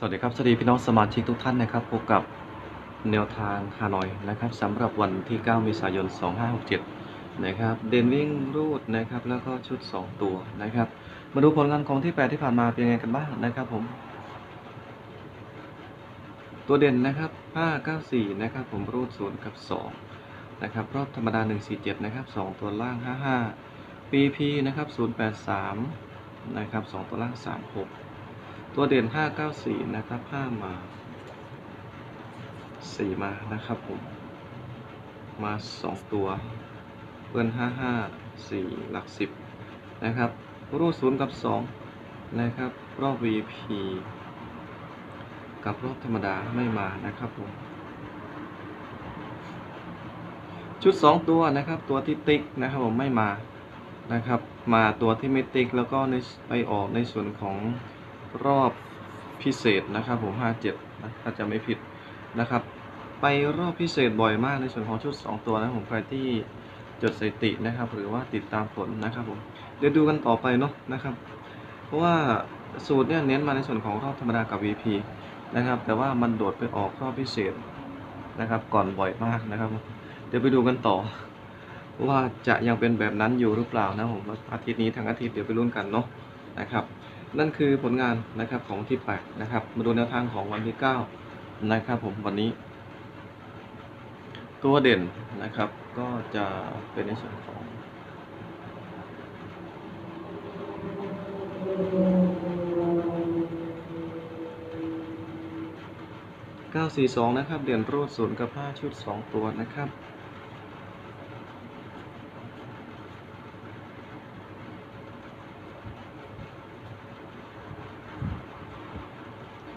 สวัสดีครับ สวัสดีพี่น้องสมาชิกทุกท่านนะครับพบกับแนวทางฮานอยนะครับสำหรับวันที่ 9 เมษายน 2567 นะครับ เดนวิ่งรูดนะครับ แล้วก็ชุด 2 ตัวนะครับ มาดูผลงานของที่ 8 ที่ผ่านมาเป็นยังไงกันบ้างนะครับผม ตัวเด่นนะครับ 594 นะครับ ผมรูด 0 กับ 2 นะครับ รอบธรรมดา 147 นะครับ 2 ตัวล่าง 55 PP นะครับ 083 นะครับ 2 ตัวล่าง 36 ตัวเด่น 594 นะครับ 5 มา 4 มานะครับผม มา 2 ตัวเปิ้ล55 4 หลัก 10 นะครับรูด0กับ 2 นะครับ รอบ VP กับรอบธรรมดาไม่มานะครับผม ชุด 2 ตัวนะครับ ตัวที่ติ๊กนะครับผมไม่มานะครับ มาตัวที่ไม่ติ๊กแล้วก็ในไปออกในส่วนของ รอบพิเศษนะครับผม57นะถ้าจะไม่ผิดนะครับ ไปรอบพิเศษบ่อยมากในส่วนของชุด 2 ตัวนะผมใครที่จดสถิตินะครับ หรือว่าติดตามผลนะครับผมเดี๋ยวดูกันต่อไปเนาะนะครับ เพราะว่าสูตรเนี่ยเน้นมาในส่วนของรอบธรรมดากับ VP นะครับ แต่ว่ามันโดดไปออกรอบพิเศษนะครับ ก่อนบ่อยมากนะครับ เดี๋ยวไปดูกันต่อ ว่าจะยังเป็นแบบนั้นอยู่หรือเปล่านะผมอาทิตย์นี้ทั้งอาทิตย์เดี๋ยวไปลุ้นกันเนาะนะครับ นั่นคือผลงานนะครับของที่8นะครับ มาดูแนวทางของวันที่ 9 นะครับผมวันนี้ ตัวเด่นนะครับก็จะเป็นในส่วนของ942 นะครับ เด่นรูดศูนย์กับ 5 ชุด 2 ตัวนะครับ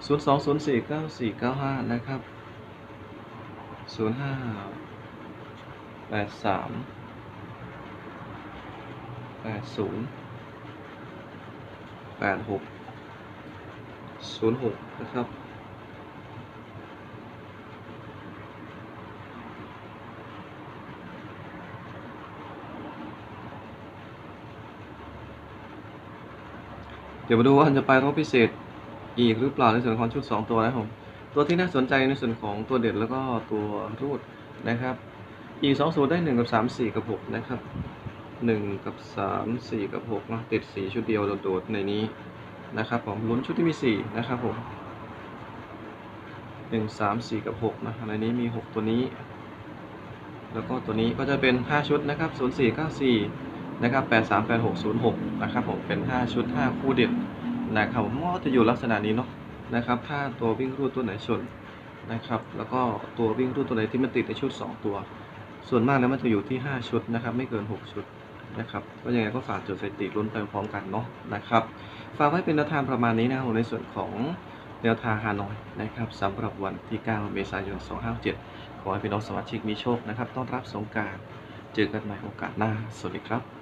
ศูนย์สองศูนย์สี่เก้าสี่เก้าห้านะครับศูนย์ห้าแปดสามแปดศูนย์แปดหกศูนย์หกนะครับเดี๋ยวมาดูว่าจะไปรอบพิเศษ อีกหรือเปล่าในส่วนของชุด 2 ตัวนะครับผมตัวที่น่าสนใจในส่วนของตัวเด่นแล้วก็ตัวรูดนะครับอีก2สูตรได้ 1 กับ 3 4 กับ 6 นะครับ 1 กับ 3 4 กับ 6 นะติด 4 ชุดเดียวโดดๆในนี้นะครับผมลุ้นชุดที่มี 4 นะครับผม1 3 4 กับ 6 นะในนี้มี 6 ตัวนี้ แล้วก็ตัวนี้ก็จะเป็น 5 ชุดนะครับ 0 4 9 4 นะครับ 8 3 8 6 0 6 นะครับผมเป็น 5 ชุด 5 คู่เด่น นะครับผมก็จะอยู่ลักษณะนี้เนาะนะครับ ถ้าตัววิ่งรูดตัวไหนชนนะครับ แล้วก็ตัววิ่งรูดตัวไหนที่มันติดในชุด 2 ตัว ส่วนมากแล้วมันจะอยู่ที่ 5 ชุดนะครับ ไม่เกิน 6 ชุดนะครับก็ยังไงก็ฝากจดสถิติลุ้นไปพร้อมกันเนาะนะครับฝากไว้เป็นแนวทางประมาณนี้นะครับในส่วนของแนวทางฮานอยนะครับสำหรับวันที่ 9 เมษายน 257 ขอให้พี่น้องสมาชิกมีโชคนะครับ ต้อนรับสงกราร เจอกันใหม่โอกาสหน้า สวัสดีครับ